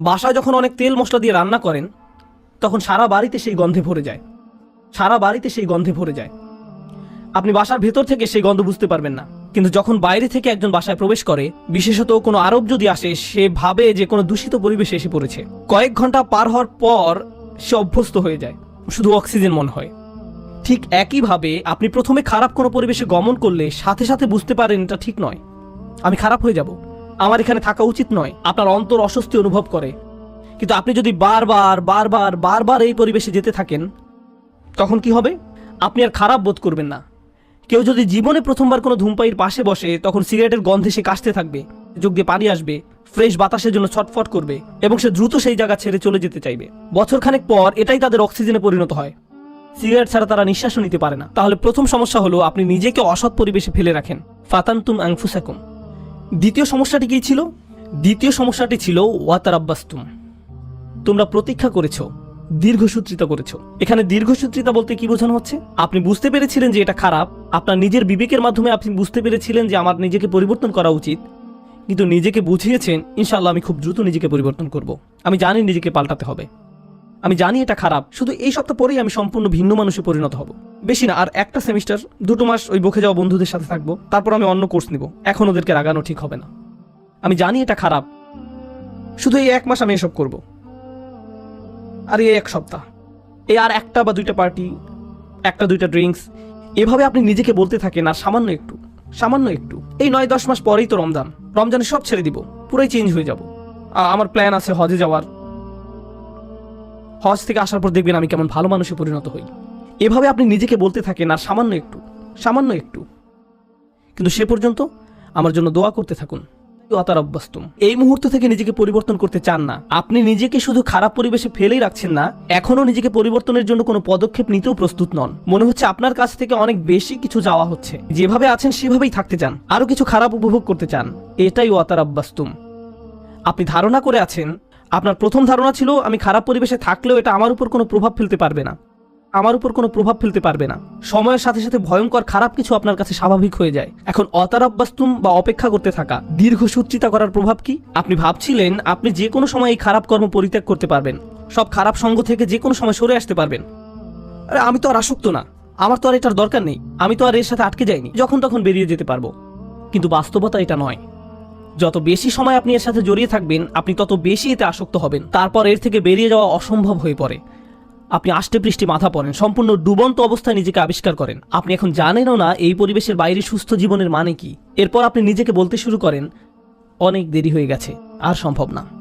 বাসায় যখন অনেক তেল মশলা দিয়ে রান্না করেন, তখন সারা বাড়িতে সেই গন্ধে ভরে যায়। সারা বাড়িতে সেই গন্ধে ভরে যায়। আপনি বাসার ভেতর থেকে সেই গন্ধ বুঝতে পারবেন না। কিন্তু যখন বাইরে থেকে একজন বাসায় প্রবেশ করে, বিশেষত কোনো আরব যদি আসে, সে ভাবে যে কোনো দূষিত পরিবেশে এসে পড়েছে। কয়েক ঘণ্টা পার হওয়ার পর সে অভ্যস্ত হয়ে যায়। শুধু অক্সিজেন মনে হয়। ঠিক একইভাবে আপনি প্রথমে খারাপ কোনো পরিবেশে গমন করলে সাথে সাথে বুঝতে পারেন এটা ঠিক নয়। আমি খারাপ হয়ে যাব। আমার এখানে থাকা উচিত নয়। আপনার অন্তর অস্বস্তি অনুভব করে। কিন্তু আপনি যদি বারবার বারবার বারবার এই পরিবেশে যেতে থাকেন, তখন কি হবে? আপনি আর খারাপ বোধ করবেন না। কেউ যদি জীবনে প্রথমবার কোনো ধূমপাইয়ের পাশে বসে, তখন সিগারেটের গন্ধে সে কাশতে থাকবে যোগ দিয়ে পানি আসবে, ফ্রেশ বাতাসের জন্য ছটফট করবে, এবং সে দ্রুত সেই জায়গা ছেড়ে চলে যেতে চাইবে। বছরখানেক পর এটাই তাদের অক্সিজেনে পরিণত হয়। সিগারেট ছাড়া তারা নিঃশ্বাসও নিতে পারে না। তাহলে প্রথম সমস্যা হলো, আপনি নিজেকে অসৎ পরিবেশে ফেলে রাখেন। ফাতান্তুম আংফুসাকুম। দ্বিতীয় সমস্যাটি কি ছিল? দ্বিতীয় সমস্যাটি ছিল ওয়াতার আব্বাস্তুম তোমরা প্রতীক্ষা করেছ, দীর্ঘসূত্রিতা করেছ। এখানে দীর্ঘসূত্রিতা বলতে কি বোঝানো হচ্ছে? আপনি বুঝতে পেরেছিলেন যে এটা খারাপ, আপনার নিজের বিবেকের মাধ্যমে আপনি বুঝতে পেরেছিলেন যে আমার নিজেকে পরিবর্তন করা উচিত, কিন্তু নিজেকে বুঝিয়েছেন ইনশাল্লাহ আমি খুব দ্রুত নিজেকে পরিবর্তন করব। আমি জানি নিজেকে পাল্টাতে হবে। আমি জানি এটা খারাপ, শুধু এই সপ্তাহ পরেই আমি সম্পূর্ণ ভিন্ন মানুষে পরিণত হব। বেশি না, আর একটা সেমিস্টার, দুটো মাস ওই বকে যাওয়া বন্ধুদের সাথে থাকব, তারপর আমি অন্য কোর্স নিব। এখন ওদেরকে রাগানো ঠিক হবে না। আমি জানি এটা খারাপ। শুধু এই এক মাস আমি এসব করব। আর এই এক সপ্তাহ। এই আর একটা বা দুইটা পার্টি, একটা দুইটা ড্রিঙ্কস, এভাবে আপনি নিজেকে বলতে থাকেন, আর সামান্য একটু সামান্য একটু। এই নয়, দশ মাস পরেই তো রমজান। রমজানে সব ছেড়ে দিব, পুরাই চেঞ্জ হয়ে যাব। আমার প্ল্যান আছে হজে যাওয়ার। হজ থেকে আসার পর দেখবেন আমি কেমন ভালো মানুষে পরিণত হই। এভাবে আপনি নিজেকে বলতে থাকেন, আর সামান্য একটু সামান্য একটু। কিন্তু সে পর্যন্ত আমার জন্য দোয়া করতে থাকুন। অতার অভ্যস্তুম এই মুহূর্ত থেকে নিজেকে পরিবর্তন করতে চান না। আপনি নিজেকে শুধু খারাপ পরিবেশে ফেলেই রাখছেন না এখনও নিজেকে পরিবর্তনের জন্য কোনো পদক্ষেপ নিতেও প্রস্তুত নন। মনে হচ্ছে আপনার কাছ থেকে অনেক বেশি কিছু যাওয়া হচ্ছে। যেভাবে আছেন, সেভাবেই থাকতে চান। আরও কিছু খারাপ উপভোগ করতে চান। এটাই ওয়াতার অভ্যাস্তুম আপনি ধারণা করে আছেন, আপনার প্রথম ধারণা ছিল, আমি খারাপ পরিবেশে থাকলেও এটা আমার উপর কোনো প্রভাব ফেলতে পারবে না। আমার উপর কোনো প্রভাব ফেলতে পারবে না। সময়ের সাথে সাথে ভয়ঙ্কর খারাপ কিছু আপনার কাছে স্বাভাবিক হয়ে যায়। এখন অতারাব্যাস্তুম বা অপেক্ষা করতে থাকা, দীর্ঘ সূচিতা করার প্রভাব কি? আপনি ভাবছিলেন আপনি যে কোনো সময় এই খারাপ কর্ম পরিত্যাগ করতে পারবেন। সব খারাপ সঙ্গ থেকে যে কোনো সময় সরে আসতে পারবেন। আরে, আমি তো আর আসক্ত না। আমার তো আর এটার দরকার নেই। আমি তো আর এর সাথে আটকে যাইনি। যখন তখন বেরিয়ে যেতে পারব। কিন্তু বাস্তবতা এটা নয়। যত বেশি সময় আপনি এর সাথে জড়িয়ে থাকবেন, আপনি তত বেশি এতে আসক্ত হবেন। তারপর এর থেকে বেরিয়ে যাওয়া অসম্ভব হয়ে পড়ে। আপনি আষ্টে পৃষ্টি মাথা পড়েন, সম্পূর্ণ ডুবন্ত অবস্থায় নিজেকে আবিষ্কার করেন। আপনি এখন জানেনও না এই পরিবেশের বাইরে সুস্থ জীবনের মানে কি। এরপর আপনি নিজেকে বলতে শুরু করেন, অনেক দেরি হয়ে গেছে, আর সম্ভব না।